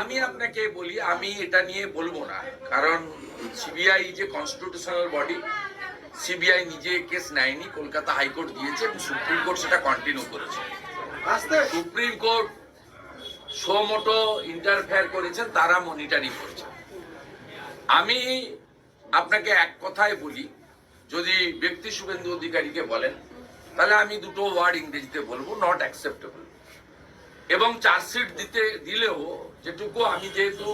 আমি আপনাকে বলি আমি এটা নিয়ে বলব না। কারণ সিবিআই যে কনস্টিটিউশনাল বডি সিবিআই নিজে কেস নেয়নি কলকাতা হাইকোর্ট দিয়েছে এবং সুপ্রিম কোর্ট সেটা কন্টিনিউ করেছে। Supreme court suo motu interfere করেছেন তারা মনিটরিং করছেন আমি আপনাকে এক কথায় বলি যদি ব্যক্তি শুভেন্দু অধিকারীকে বলেন তাহলে আমি দুটো ওয়ার্ড ইংরেজিতে বলব নট অ্যাকসেপ্টেবল এবং চার্জশিট দিতে, দিলেও যেটুকু আমি যেহেতু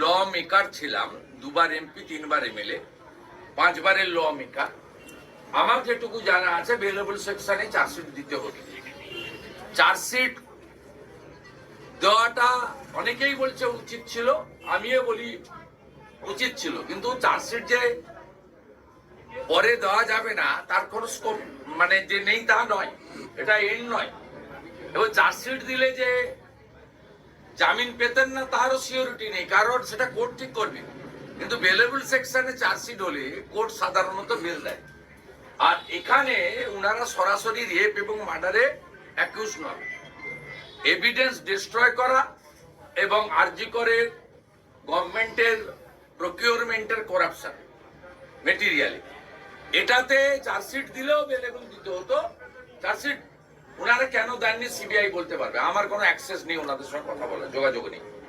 ল মেকার ছিলাম, দুবার এমপি তিনবার এমএলএ পাঁচবারের ল মেকার, আমার যেটুকু জানা আছে ভেলেবল সেকশনে চার্জশিট দিতে হবে। চার্জশিট দেওয়াটা অনেকেই বলছে উচিত ছিল, আমিও বলি উচিত ছিল, কিন্তু চার্জশিট যে পরে দেওয়া যাবে না, তার কোনো স্কোপ মানে যে নেই তা নয়, এটা এন্ড নয়। চার্জশিট দিলে যে জামিন পেতেন না, তারও সিওরিটি নেই। কারণ সেটা কোর্ট ঠিক করবে। কিন্তু বেলেবল সেকশনে চার্জশিট হলে কোর্ট সাধারণত বেল দেয়। আর এখানে উনারা সরাসরি রেপ এবং মার্ডারে অ্যাকিউজ নন। এভিডেন্স ডিস্ট্রয় করা এবং আরজি করে গভর্নমেন্টের প্রকিউরমেন্টের করাপশন মেটেরিয়ালি এটাতে চার্জশিট দিলেও বেলেবল দিতে হতো। চার্জশিট ওনারা কেন দেননি? সিবিআই বলতে পারবে। আমার কোনো অ্যাক্সেস নেই ওনাদের সঙ্গে কথা বলার যোগাযোগ নেই।